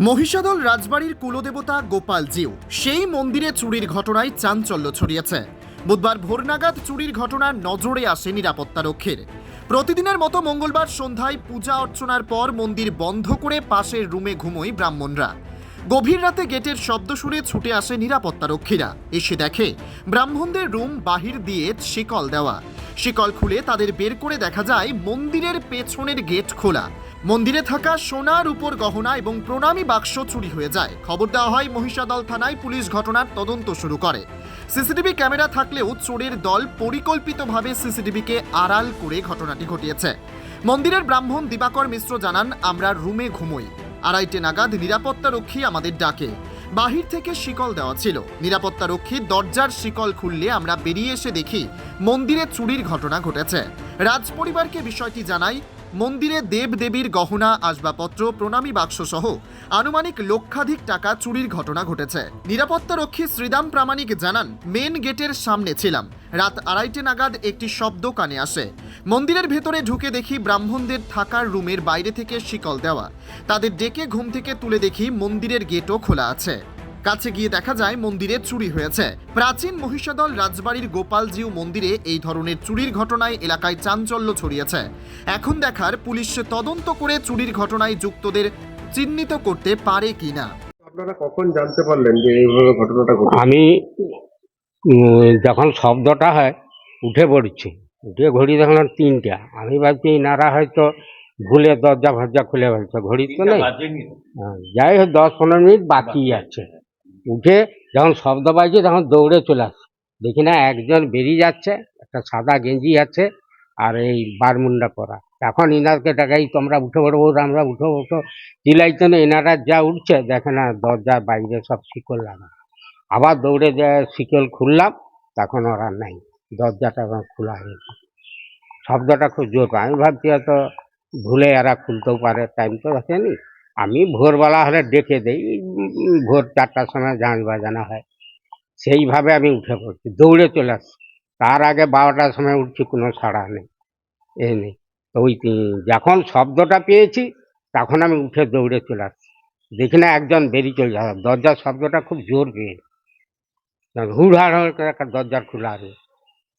মহিষাদল রাজবাড়ির কুলদেবতা গোপাল জিউ সেই মন্দিরে চুরির ঘটনায় চাঞ্চল্য ছড়িয়েছে। বুধবার ভোর নাগাদ চুরির ঘটনা নজরে আসে নিরাপত্তারক্ষীর প্রতিদিনের মতো মঙ্গলবার সন্ধ্যায় পূজা অর্চনার পর মন্দির বন্ধ করে পাশের রুমে ঘুমোয় ব্রাহ্মণরা। গভীর রাতে গেটের শব্দ শুনে ছুটে আসে নিরাপত্তারক্ষীরা এসে দেখে, ব্রাহ্মণদের রুম বাহির দিয়ে শিকল দেওয়া। শিকল খুলে তাদের বের করে দেখা যায় মন্দিরের পেছনের গেট খোলা। মন্দিরে থাকা সোনার উপর গহনা এবং প্রণামী বাক্স চুরি হয়ে যায়। খবর দেওয়া হয় মহিষাদল থানায় পুলিশ ঘটনার তদন্ত শুরু করে। সিসিটিভি ক্যামেরা থাকলেও চোরের দল পরিকল্পিতভাবে সিসিটিভিকে আড়াল করে ঘটনাটি ঘটিয়েছে। মন্দিরের ব্রাহ্মণ দিবাকর মিশ্র জানান, আমরা রুমে ঘুমোই। আড়াইটে নাগাদ নিরাপত্তারক্ষী আমাদের ডাকে। বাহির থেকে শিকল দেওয়া ছিল। নিরাপত্তা রক্ষী দরজার শিকল খুললে আমরা বেরিয়ে এসে দেখি মন্দিরে চুরির ঘটনা ঘটেছে। রাজপরিবারকে বিষয়টি জানাই মন্দিরে দেব দেবীর গহনা, আসবাবপত্র, প্রণামী বাক্স সহ আনুমানিক লক্ষাধিক টাকা চুরির ঘটনা ঘটেছে। নিরাপত্তারক্ষী শ্রীদাম প্রামাণিক জানান মেন গেটের সামনে ছিলাম। রাত আড়াইটে নাগাদ একটি শব্দ কানে আসে। মন্দিরের ভেতরে ঢুকে দেখি ব্রাহ্মণদের থাকার রুমের বাইরে থেকে শিকল দেওয়া। তাদের ডেকে ঘুম থেকে তুলে দেখি মন্দিরের গেটও খোলা আছে। কাছে গিয়ে দেখা যায় মন্দিরে চুরি হয়েছে। প্রাচীন মহিষাদল রাজবাড়ির গোপালজিউ মন্দিরে এই ধরনের চুরির ঘটনায় এলাকায় চাঞ্চল্য ছড়িয়েছে। এখন দেখার পুলিশ তদন্ত করে চুরির ঘটনায় যুক্তদের চিহ্নিত করতে পারে কিনা। আপনারা কখন জানতে পারলেন যে এইভাবে ঘটনাটা ঘটে আমি উম, যখন শব্দটা হয় উঠে পড়ছি। উঠে ঘড়ি দেখলাম তিনটা। আমি ভাবছি এনারা হয়তো ভুলে দরজা ফরজা খুলে ফেলছে। ঘড়ি তো নেই? হ্যাঁ, যাই হোক দশ পনেরো মিনিট বাকি আছে। উঠে যখন শব্দ পাইছি তখন দৌড়ে চলে আসছি দেখি না একজন বেরিয়ে যাচ্ছে, একটা সাদা গেঞ্জি আছে আর এই বারমুন্ডা পরা। এখন ইনারকে দেখাই, তোমরা উঠে পড়ো, আমরা উঠো উঠো চিলাইতে না, এনারা যা উঠছে, দেখে না দরজার বাইরে সব শিকল লাগা। আবার দৌড়ে যে শিকল খুললাম, তখন ওরা নাই। দরজাটা খোলা হয়েছে শব্দটা খুব জোর। আমি ভাবছি হয়তো ভুলে এরা খুলতেও পারে টাইম তো দেখেনি আমি ভোরবেলা হলে ডেকে দেই ভোর চারটার সময় ঝাঁঝ বাজানো হয়। সেইভাবে আমি উঠে পড়ছি, দৌড়ে চলে আসছি। তার আগে বারোটার সময় উঠছি, কোনো সাড়া নেই, এ নেই। তো ওই যখন শব্দটা পেয়েছি, তখন আমি উঠে দৌড়ে চলে আসছি। দেখি না একজন বেরিয়ে চলে যাবে দরজার শব্দটা খুব জোর পেয়ে হুড়হাড় করে একটা দরজার খোলা আছে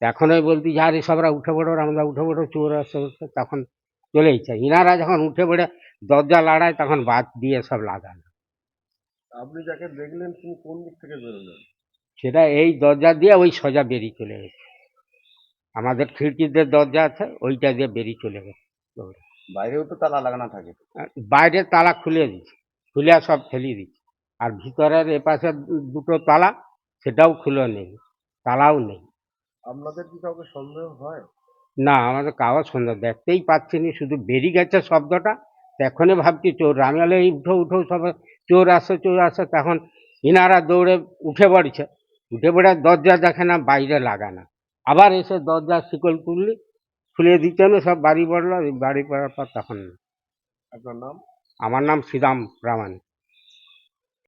এখন ওই বলতি আরে সবরা, উঠে পড়ো, আমরা উঠে পড়ো, চোর আসছে তখন তখন চলেইছে ইনারা যখন উঠে পড়ে দরজা লাড়ায় তখন বাদ দিয়ে সব লাগানো। আপনি যাকে দেখলেন তিনি কোন দিক থেকে বেরোলেন? সেটা এই দরজা দিয়ে ওই সোজা বেরিয়ে চলে গেছে। আমাদের খিড়কিতে দরজা আছে ওইটা দিয়ে বেরিয়ে চলে গেছে বাইরেও তো তালা লাগানো থাকে। আর বাইরে তালা খুলে দিচ্ছে খুলে সব ফেলিয়ে দিচ্ছে আর ভিতরের এপাশে দুটো তালা সেটাও খুলে নেই তালাও নেই। আপনাদের কি কাউকে সন্দেহ হয়? না আমাদের কাগজ সুন্দর দেখতেই পাচ্ছি না শুধু বেরিয়ে গেছে শব্দটা তখনই ভাবছি চোর আমি বলে উঠো উঠো সব চোর আসো চোর আসো তখন ইনারা দৌড়ে উঠে পড়ছে। উঠে পড়ে দরজা দেখে না বাইরে লাগানো আবার এসে দরজা শিকল তুললি খুলে দিচ্ছে না সব বাড়ি পড়ল বাড়ি পড়ার পর তখন আপনার নাম? আমার নাম শ্রীরাম প্রামাণিক